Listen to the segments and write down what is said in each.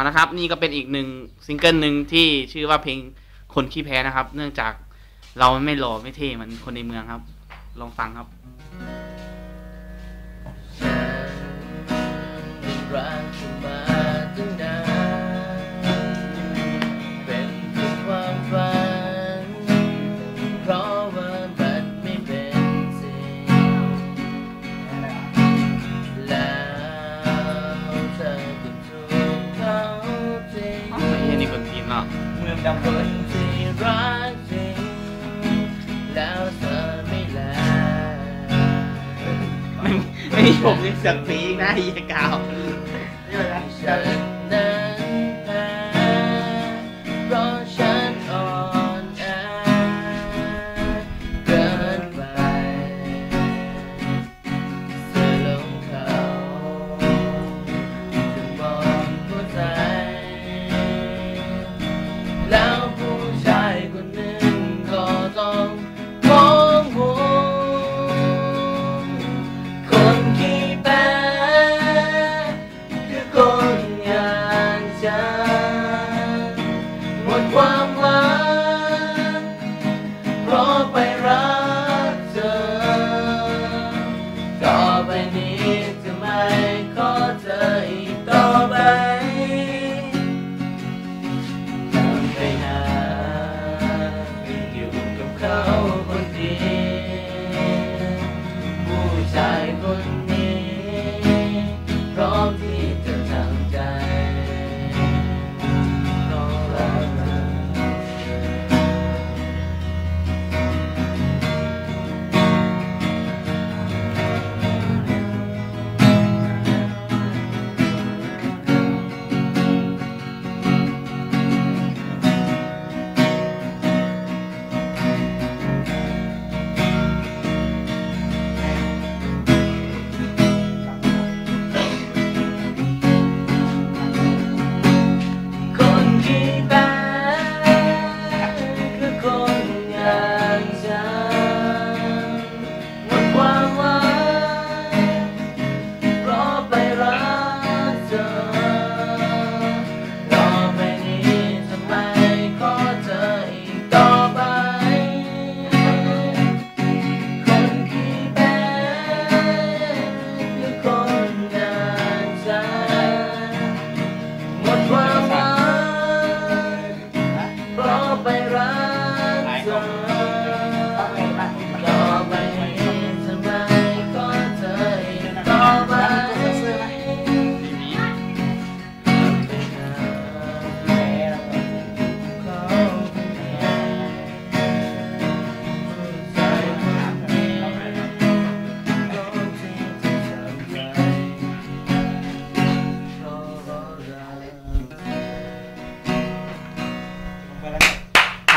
านะครับ นี่ก็เป็นอีกหนึ่งซิงเกิลหนึ่งที่ชื่อว่าเพลงคนขี้แพ้นะครับ เนื่องจากเราไม่หล่อไม่เท่เหมือนคนในเมืองครับ ลองฟังครับรักมา นะเมืองดำคนที่รักจริงแล้วเธอไม่แลไม่มีผมเรียกเสียปีนะอีกาว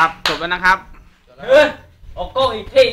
ับจบแล้วนะครับ เออโอโก้อีกที